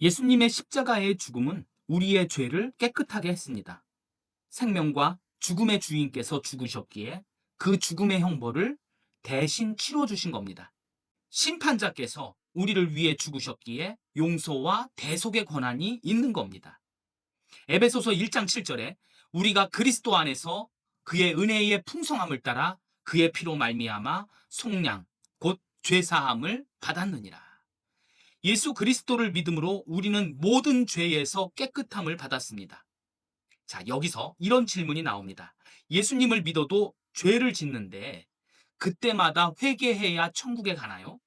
예수님의 십자가의 죽음은 우리의 죄를 깨끗하게 했습니다. 생명과 죽음의 주인께서 죽으셨기에 그 죽음의 형벌을 대신 치러주신 겁니다. 심판자께서 우리를 위해 죽으셨기에 용서와 대속의 권한이 있는 겁니다. 에베소서 1장 7절에 우리가 그리스도 안에서 그의 은혜의 풍성함을 따라 그의 피로 말미암아 속량 곧 죄사함을 받았느니라. 예수 그리스도를 믿음으로 우리는 모든 죄에서 깨끗함을 받았습니다. 자, 여기서 이런 질문이 나옵니다. 예수님을 믿어도 죄를 짓는데 그때마다 회개해야 천국에 가나요?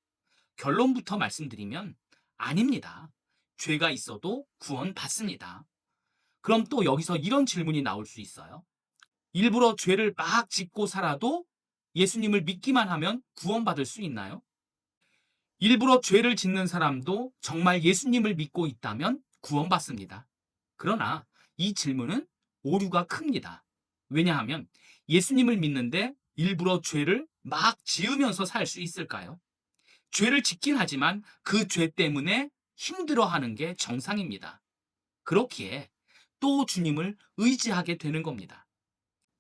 결론부터 말씀드리면 아닙니다. 죄가 있어도 구원 받습니다. 그럼 또 여기서 이런 질문이 나올 수 있어요. 일부러 죄를 막 짓고 살아도 예수님을 믿기만 하면 구원받을 수 있나요? 일부러 죄를 짓는 사람도 정말 예수님을 믿고 있다면 구원받습니다. 그러나 이 질문은 오류가 큽니다. 왜냐하면 예수님을 믿는데 일부러 죄를 막 지으면서 살 수 있을까요? 죄를 짓긴 하지만 그 죄 때문에 힘들어하는 게 정상입니다. 그렇기에 또 주님을 의지하게 되는 겁니다.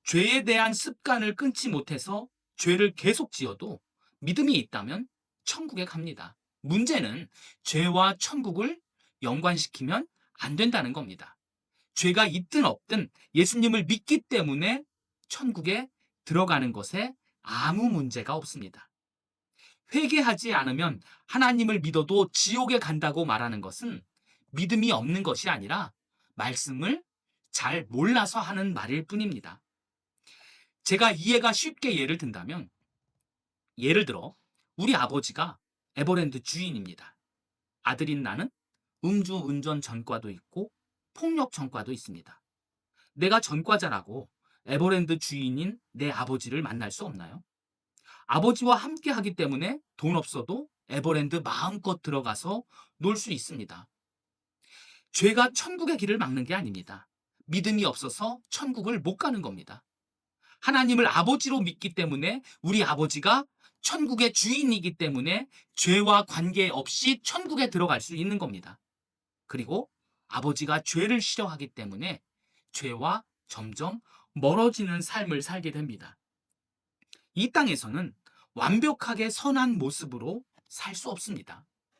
죄에 대한 습관을 끊지 못해서 죄를 계속 지어도 믿음이 있다면 천국에 갑니다. 문제는 죄와 천국을 연관시키면 안 된다는 겁니다. 죄가 있든 없든 예수님을 믿기 때문에 천국에 들어가는 것에 아무 문제가 없습니다. 회개하지 않으면 하나님을 믿어도 지옥에 간다고 말하는 것은 믿음이 없는 것이 아니라 말씀을 잘 몰라서 하는 말일 뿐입니다. 제가 이해가 쉽게 예를 든다면, 예를 들어, 우리 아버지가 에버랜드 주인입니다. 아들인 나는 음주 운전 전과도 있고 폭력 전과도 있습니다. 내가 전과자라고 에버랜드 주인인 내 아버지를 만날 수 없나요? 아버지와 함께 하기 때문에 돈 없어도 에버랜드 마음껏 들어가서 놀 수 있습니다. 죄가 천국의 길을 막는 게 아닙니다. 믿음이 없어서 천국을 못 가는 겁니다. 하나님을 아버지로 믿기 때문에 우리 아버지가 천국의 주인이기 때문에 죄와 관계없이 천국에 들어갈 수 있는 겁니다. 그리고 아버지가 죄를 싫어하기 때문에 죄와 점점 멀어지는 삶을 살게 됩니다. 이 땅에서는 완벽하게 선한 모습으로 살 수 없습니다.